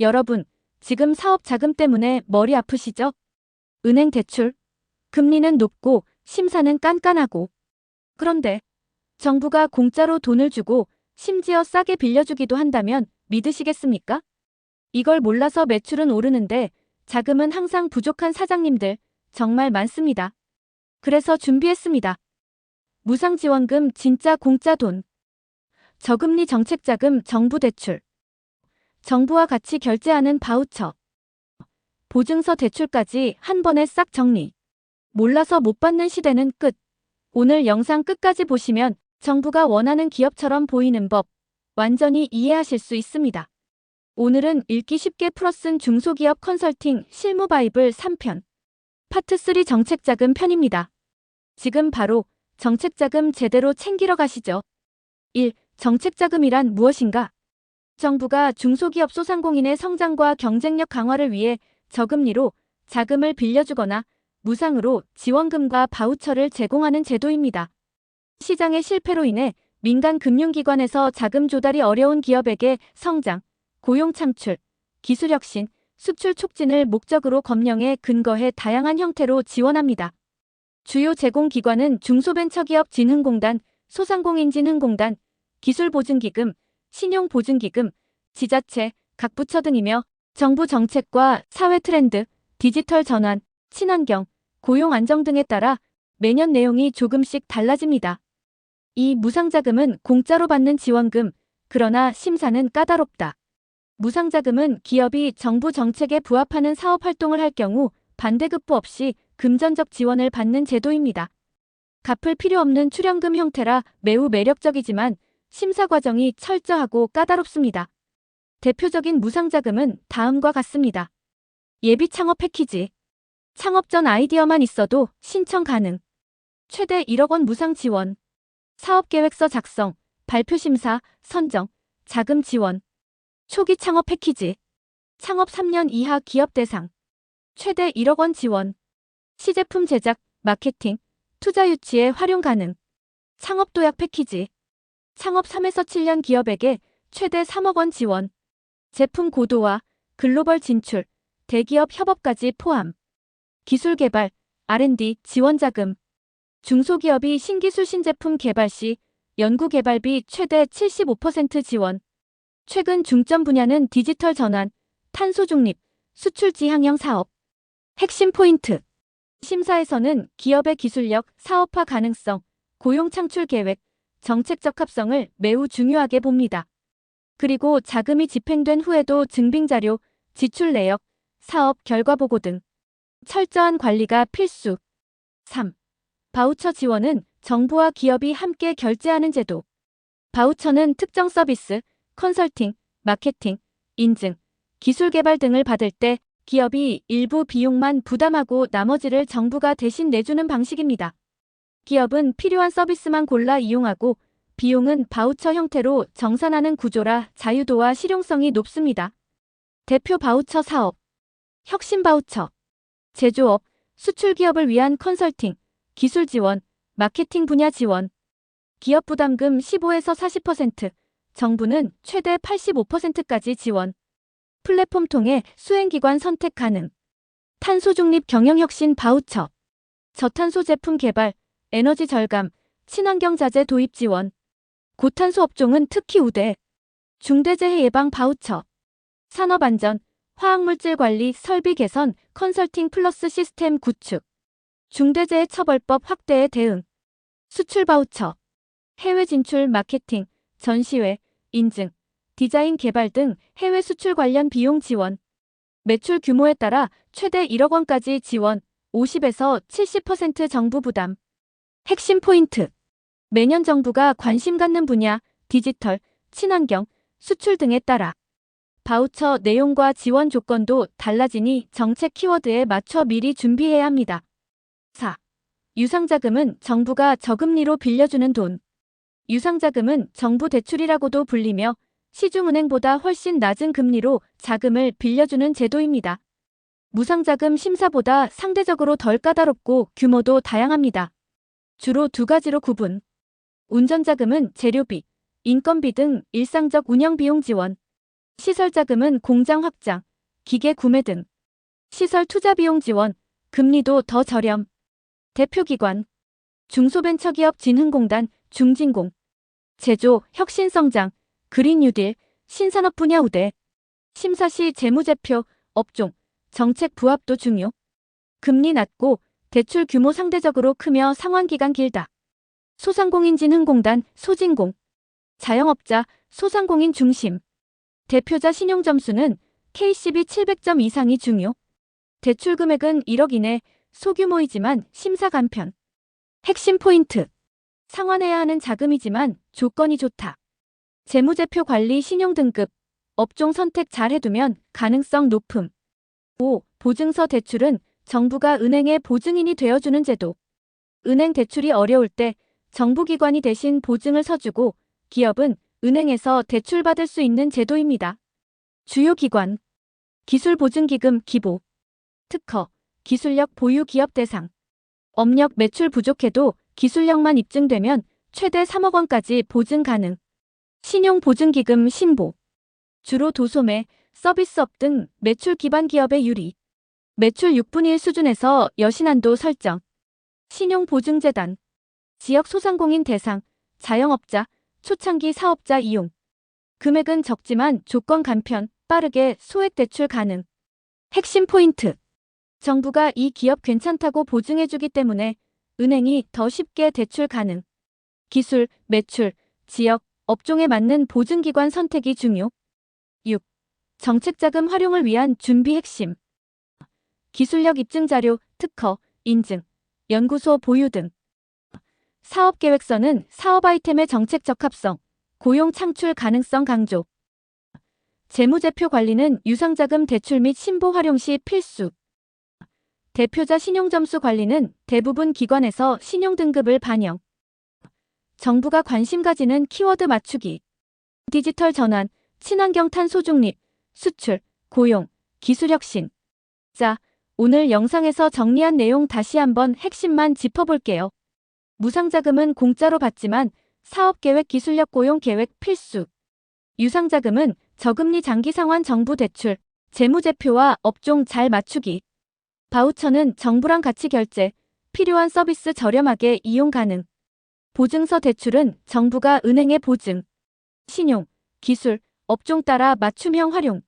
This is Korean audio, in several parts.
여러분, 지금 사업 자금 때문에 머리 아프시죠? 은행 대출, 금리는 높고 심사는 깐깐하고. 그런데 정부가 공짜로 돈을 주고 심지어 싸게 빌려주기도 한다면 믿으시겠습니까? 이걸 몰라서 매출은 오르는데 자금은 항상 부족한 사장님들 정말 많습니다. 그래서 준비했습니다. 무상지원금 진짜 공짜 돈. 저금리 정책자금 정부 대출. 정부와 같이 결제하는 바우처. 보증서 대출까지 한 번에 싹 정리. 몰라서 못 받는 시대는 끝. 오늘 영상 끝까지 보시면 정부가 원하는 기업처럼 보이는 법 완전히 이해하실 수 있습니다. 오늘은 읽기 쉽게 풀어쓴 중소기업 컨설팅 실무 바이블 3편 파트 3 정책자금 편입니다. 지금 바로 정책자금 제대로 챙기러 가시죠. 1. 정책자금이란 무엇인가? 정부가 중소기업 소상공인의 성장과 경쟁력 강화를 위해 저금리로 자금을 빌려주거나 무상으로 지원금과 바우처를 제공하는 제도입니다. 시장의 실패로 인해 민간 금융기관에서 자금 조달이 어려운 기업에게 성장, 고용 창출, 기술 혁신, 수출 촉진을 목적으로 검령에 근거해 다양한 형태로 지원합니다. 주요 제공기관은 중소벤처기업진흥공단, 소상공인진흥공단, 기술보증기금, 신용보증기금, 지자체, 각 부처 등이며 정부 정책과 사회 트렌드, 디지털 전환, 친환경, 고용 안정 등에 따라 매년 내용이 조금씩 달라집니다. 이 무상자금은 공짜로 받는 지원금, 그러나 심사는 까다롭다. 무상자금은 기업이 정부 정책에 부합하는 사업 활동을 할 경우 반대급부 없이 금전적 지원을 받는 제도입니다. 갚을 필요 없는 출연금 형태라 매우 매력적이지만 심사 과정이 철저하고 까다롭습니다. 대표적인 무상자금은 다음과 같습니다. 예비 창업 패키지. 창업 전 아이디어만 있어도 신청 가능. 최대 1억 원 무상 지원. 사업계획서 작성, 발표 심사, 선정, 자금 지원. 초기 창업 패키지. 창업 3년 이하 기업 대상. 최대 1억 원 지원. 시제품 제작, 마케팅, 투자 유치에 활용 가능. 창업 도약 패키지. 창업 3에서 7년 기업에게 최대 3억 원 지원. 제품 고도화, 글로벌 진출, 대기업 협업까지 포함. 기술 개발, R&D 지원 자금. 중소기업이 신기술 신제품 개발 시 연구 개발비 최대 75% 지원. 최근 중점 분야는 디지털 전환, 탄소 중립, 수출 지향형 사업. 핵심 포인트. 심사에서는 기업의 기술력, 사업화 가능성, 고용 창출 계획, 정책 적합성을 매우 중요하게 봅니다. 그리고 자금이 집행된 후에도 증빙 자료, 지출 내역, 사업 결과 보고 등 철저한 관리가 필수. 3. 바우처 지원은 정부와 기업이 함께 결제하는 제도. 바우처는 특정 서비스, 컨설팅, 마케팅, 인증, 기술 개발 등을 받을 때 기업이 일부 비용만 부담하고 나머지를 정부가 대신 내주는 방식입니다. 기업은 필요한 서비스만 골라 이용하고 비용은 바우처 형태로 정산하는 구조라 자유도와 실용성이 높습니다. 대표 바우처 사업, 혁신 바우처, 제조업, 수출 기업을 위한 컨설팅, 기술 지원, 마케팅 분야 지원, 기업 부담금 15에서 40%, 정부는 최대 85%까지 지원. 플랫폼 통해 수행기관 선택 가능. 탄소 중립 경영 혁신 바우처. 저탄소 제품 개발, 에너지 절감, 친환경 자재 도입 지원. 고탄소 업종은 특히 우대. 중대재해 예방 바우처. 산업안전, 화학물질 관리 설비 개선, 컨설팅 플러스 시스템 구축. 중대재해 처벌법 확대에 대응. 수출 바우처. 해외 진출 마케팅, 전시회, 인증, 디자인 개발 등 해외 수출 관련 비용 지원. 매출 규모에 따라 최대 1억 원까지 지원, 50에서 70% 정부 부담. 핵심 포인트. 매년 정부가 관심 갖는 분야, 디지털, 친환경, 수출 등에 따라 바우처 내용과 지원 조건도 달라지니 정책 키워드에 맞춰 미리 준비해야 합니다. 4. 유상자금은 정부가 저금리로 빌려주는 돈. 유상자금은 정부 대출이라고도 불리며 시중은행보다 훨씬 낮은 금리로 자금을 빌려주는 제도입니다. 무상자금 심사보다 상대적으로 덜 까다롭고 규모도 다양합니다. 주로 두 가지로 구분. 운전자금은 재료비, 인건비 등 일상적 운영비용 지원. 시설 자금은 공장 확장, 기계 구매 등. 시설 투자 비용 지원, 금리도 더 저렴. 대표기관, 중소벤처기업 진흥공단, 중진공. 제조, 혁신성장, 그린 뉴딜, 신산업 분야 우대. 심사 시 재무제표, 업종, 정책 부합도 중요. 금리 낮고 대출 규모 상대적으로 크며 상환기간 길다. 소상공인진흥공단, 소진공. 자영업자, 소상공인 중심. 대표자 신용점수는 KCB 700점 이상이 중요. 대출 금액은 1억 이내, 소규모이지만 심사 간편. 핵심 포인트. 상환해야 하는 자금이지만 조건이 좋다. 재무제표 관리 신용 등급. 업종 선택 잘 해두면 가능성 높음. 5. 보증서 대출은 정부가 은행의 보증인이 되어주는 제도. 은행 대출이 어려울 때 정부기관이 대신 보증을 서주고 기업은 은행에서 대출받을 수 있는 제도입니다. 주요 기관. 기술보증기금 기보. 특허. 기술력 보유 기업 대상. 업력 매출 부족해도 기술력만 입증되면 최대 3억 원까지 보증 가능. 신용보증기금 신보. 주로 도소매, 서비스업 등 매출 기반 기업의 유리. 매출 6분의 1 수준에서 여신한도 설정. 신용보증재단. 지역 소상공인 대상, 자영업자, 초창기 사업자 이용. 금액은 적지만 조건 간편, 빠르게 소액 대출 가능. 핵심 포인트. 정부가 이 기업 괜찮다고 보증해주기 때문에 은행이 더 쉽게 대출 가능. 기술, 매출, 지역, 업종에 맞는 보증기관 선택이 중요. 6. 정책자금 활용을 위한 준비 핵심. 기술력 입증 자료, 특허, 인증, 연구소 보유 등. 사업계획서는 사업 아이템의 정책 적합성, 고용 창출 가능성 강조. 재무제표 관리는 유상자금 대출 및 신보 활용 시 필수. 대표자 신용점수 관리는 대부분 기관에서 신용등급을 반영. 정부가 관심 가지는 키워드 맞추기. 디지털 전환, 친환경 탄소 중립, 수출, 고용, 기술 혁신. 자, 오늘 영상에서 정리한 내용 다시 한번 핵심만 짚어볼게요. 무상자금은 공짜로 받지만 사업계획 기술력 고용 계획 필수. 유상자금은 저금리 장기 상환 정부 대출, 재무제표와 업종 잘 맞추기. 바우처는 정부랑 같이 결제, 필요한 서비스 저렴하게 이용 가능. 보증서 대출은 정부가 은행에 보증, 신용, 기술, 업종 따라 맞춤형 활용.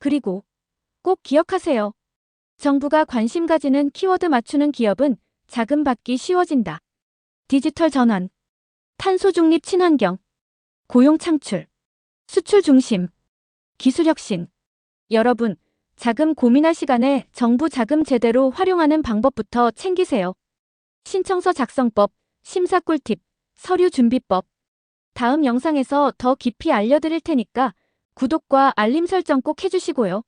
그리고 꼭 기억하세요. 정부가 관심 가지는 키워드 맞추는 기업은 자금 받기 쉬워진다. 디지털 전환, 탄소 중립 친환경, 고용 창출, 수출 중심, 기술 혁신. 여러분, 자금 고민할 시간에 정부 자금 제대로 활용하는 방법부터 챙기세요. 신청서 작성법, 심사 꿀팁, 서류 준비법. 다음 영상에서 더 깊이 알려드릴 테니까 구독과 알림 설정 꼭 해주시고요.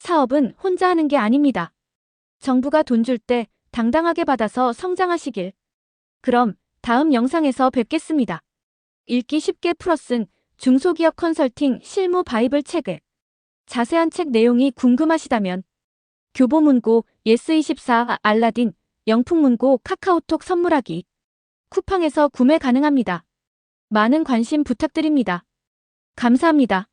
사업은 혼자 하는 게 아닙니다. 정부가 돈 줄 때 당당하게 받아서 성장하시길. 그럼 다음 영상에서 뵙겠습니다. 읽기 쉽게 풀어쓴 중소기업 컨설팅 실무 바이블 책을 자세한 책 내용이 궁금하시다면 교보문고 예스24 알라딘 영풍문고 카카오톡 선물하기 쿠팡에서 구매 가능합니다. 많은 관심 부탁드립니다. 감사합니다.